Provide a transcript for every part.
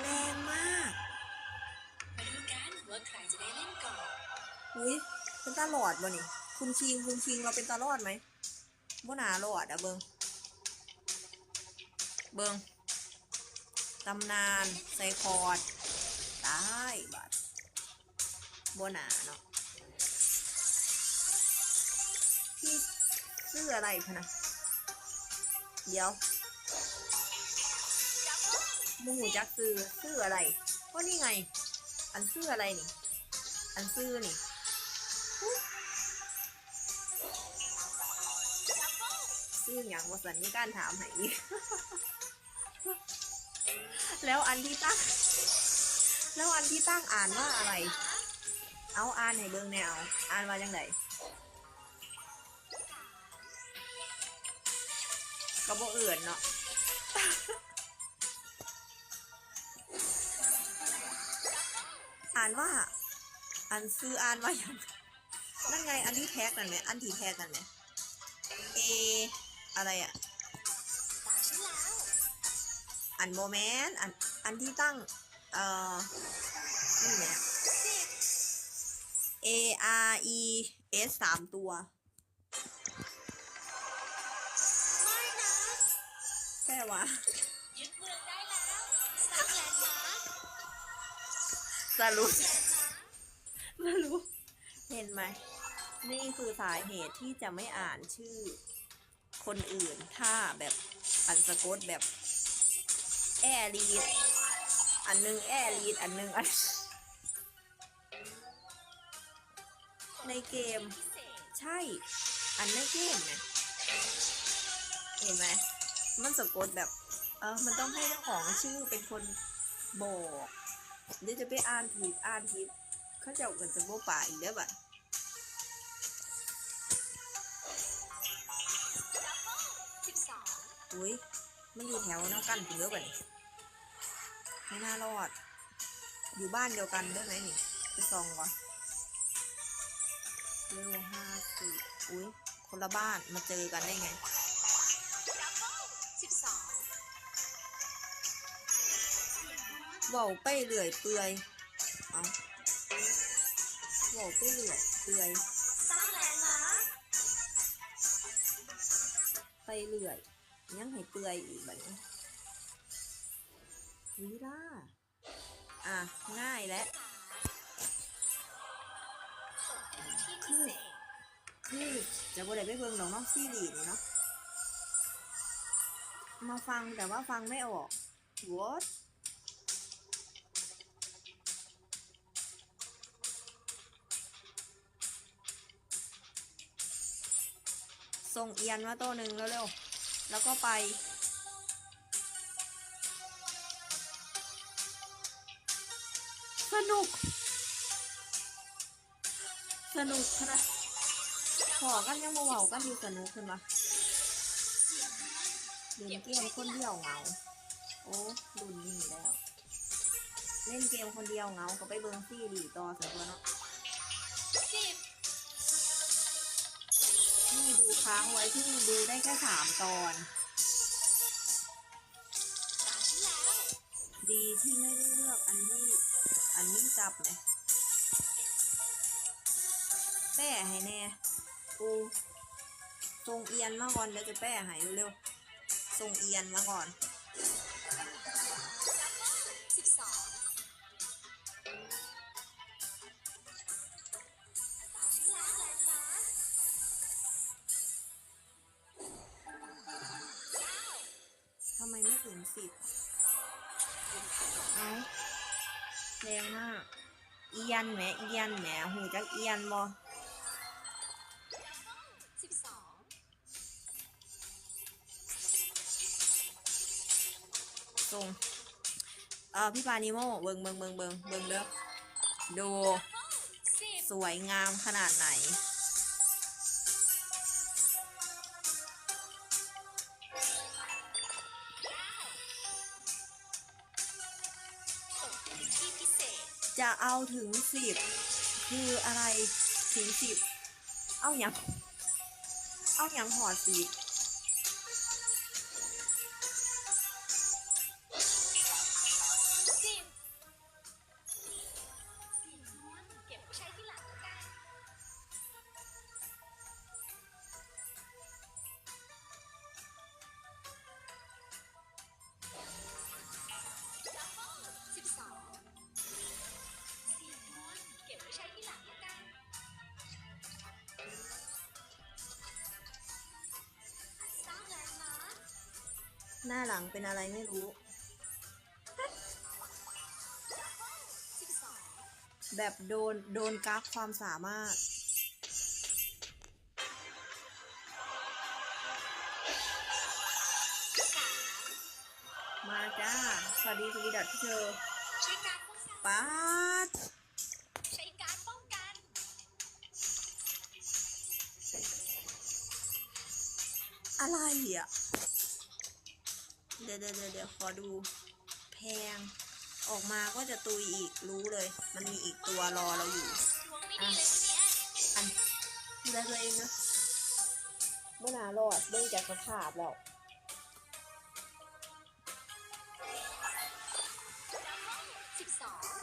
แรงมากมาดูกันว่าใครจะได้เล่นก่อน อุ้ยเป็นตาหลอดบ่นี่ คุณคิงคุณคิงเราเป็นตาหลอดไหมบ่หนาหลอดอะเบิงเบิงตำนานไซคอร์ดตายบัดบ่หนาเนาะพี่ซื้ออะไรพะนะเดี๋ยว มูหูจักซื้อซื้ออะไรก็นี่ไง อันซื้ออะไรนี่ อันซื้อนี่ซื้ออย่างวสันนี่การถามให้แล้วอันที่ตั้ง แล้วอันที่ตั้งอ่านว่าอะไร เอาอ่านให้เบิ่งแนวอ่านว่าจังไดก็บ่เอื่นเนาะ อ่านว่า อันซื้ออ่านว่าอย่างนั่นไงอันที่แท็กนั่นไหมอันที่แท็กนั่นไหมเอ อะไรอะอันโมแมนต์อันอันที่ตั้ง เอ่อนี่เนี่ย A R E S สามตัวไม่นะแค่ว่า สรุปไม่รู้เห็นไหม นี่คือสาเหตุที่จะไม่อ่านชื่อ คนอื่นถ้าแบบอันสะกดแบบแอรีดอันหนึงแอรีดอันหนึงอันในเกม ใช่ อันในเกมนะเห็นไหมมันสะกดแบบ เออมันต้องให้เจ้าของชื่อเป็นคนบอก เดี๋ยวจะไปอ่านถูกอ่านผิดเขาเจ้ากันจะโบป่าอีกแล้วบัดสิบสองอุ้ยมันอยู่แถวน้ากันถึงเยอะบัดนี้ไม่น่ารอด อยู่บ้านเดียวกันได้ไหมนี่ไปซองก่อนเร็วห้าสิบอุ้ยคนละบ้านมาเจอกันได้ไง ว้าไปเรื่อยเปื่อยเอาว้าไปเรื่อยเปื่อยสร้งแลนด์มาร์คไปเรื่อยยังให้เปื่อยอีกแบบนี้วิล่าอะ ง่ายและที่พิเศษคือจะบ่ได้ไปเบิ่งดอกเนาะซีรีส์นี่เนาะมาฟังแต่ว่าฟังไม่ออก what ส่งเอียนมาตัวหนึ่งเร็วๆ แล้วก็ไป สนุก สนุกขนาดขอกันยังมาเว้ากันอยู่สนุกขึ้นมาเล่นเกมคนเดียวเหงา โอ้รุ่นนี้แล้ว เล่นเกมคนเดียวเหงาก็ไปเบิงซีรีต่อสักตัวเนาะ สิบนี่ดูค้างไว้ที่ดูได้แค่สามตอน ดีที่ไม่ได้เลือกอันที่อันนี้จับเลยแป้ให้แน่กูทรงเอียนมาก่อนเดี๋ยวจะแป้ให้เร็วๆทรงเอียนมาก่อนสิบสองำไมไม่ถึงสิบเอาแรงมากเอียนแหมเอียนแหมหูจักเอียนบ่สิบสองทรงเออพี่ปานิโมเบิงเบิงเบิงเบิงเบิงเด้อดู สวยงามขนาดไหน จะเอาถึงสิบคืออะไรถึงสิบเอาอย่างเอาอย่างหอดสิบ หน้าหลังเป็นอะไรไม่รู้สิบสองแบบโดน โดนกักความสามารถสามมาจ้า สวัสดีสวีดัตพี่เชอร์ใช้การป้องกันป๊าดใช้การป้องกันอะไรอะ เดี๋ยวเดี๋ยวเดี๋ยวขอดูแพง ออกมาก็จะตุยอีกรู้เลย มันมีอีกตัวรอเราอยู่ดวงไม่ดีเลยทีเนี้ยอันดูแลตัวเองนะเมื่อนารอดเบิ่งจากสภาพแล้ว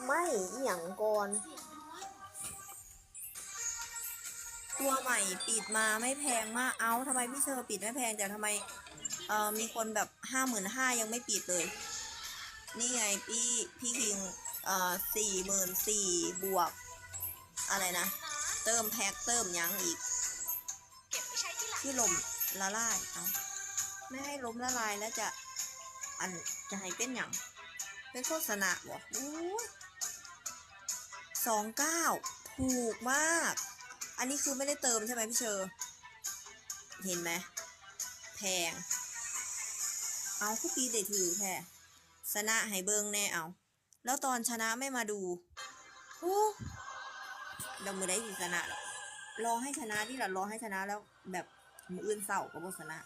ไม่อหย่างก่อนตัวใหม่ปิดมาไม่แพงมาก เอ้าทำไมพี่เชอร์ปิดไม่แพงแต่ทำไม เออมีคนแบบห้าหมื่นห้ายังไม่ปิดเลย นี่ไงพี่พี่คิงเอ่อสี่หมื่นสี่บวก อะไรนะ เติมแพ็คเติมยังอีกที่ลมละลายเอาไม่ให้ล้มละลายแล้วจะอันจะให้เป็นอย่างเป็นโฆษณาบอกสองเก้าถูกมาก อันนี้คือไม่ได้เติมใช่ไหมพี่เชอร์เห็นไหมแพง เอาคุกปีได้ถือแค่ชนะให้เบิงแน่เอาแล้วตอนชนะไม่มาดูโอ้เดามือได้สิชนะรอให้ชนะที่ละรอให้ชนะแล้วแบบมืออื่นเศร้ากับบชนะ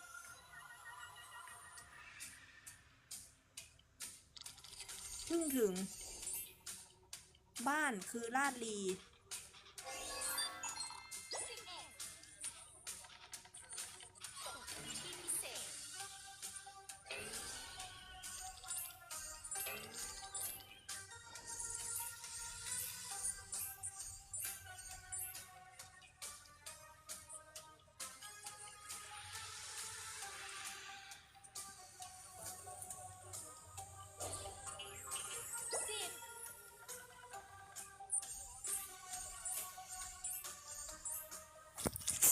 เพิ่งถึง บ้านคือลาดลี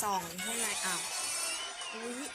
ส่องข้างในอ้าวอุ้ย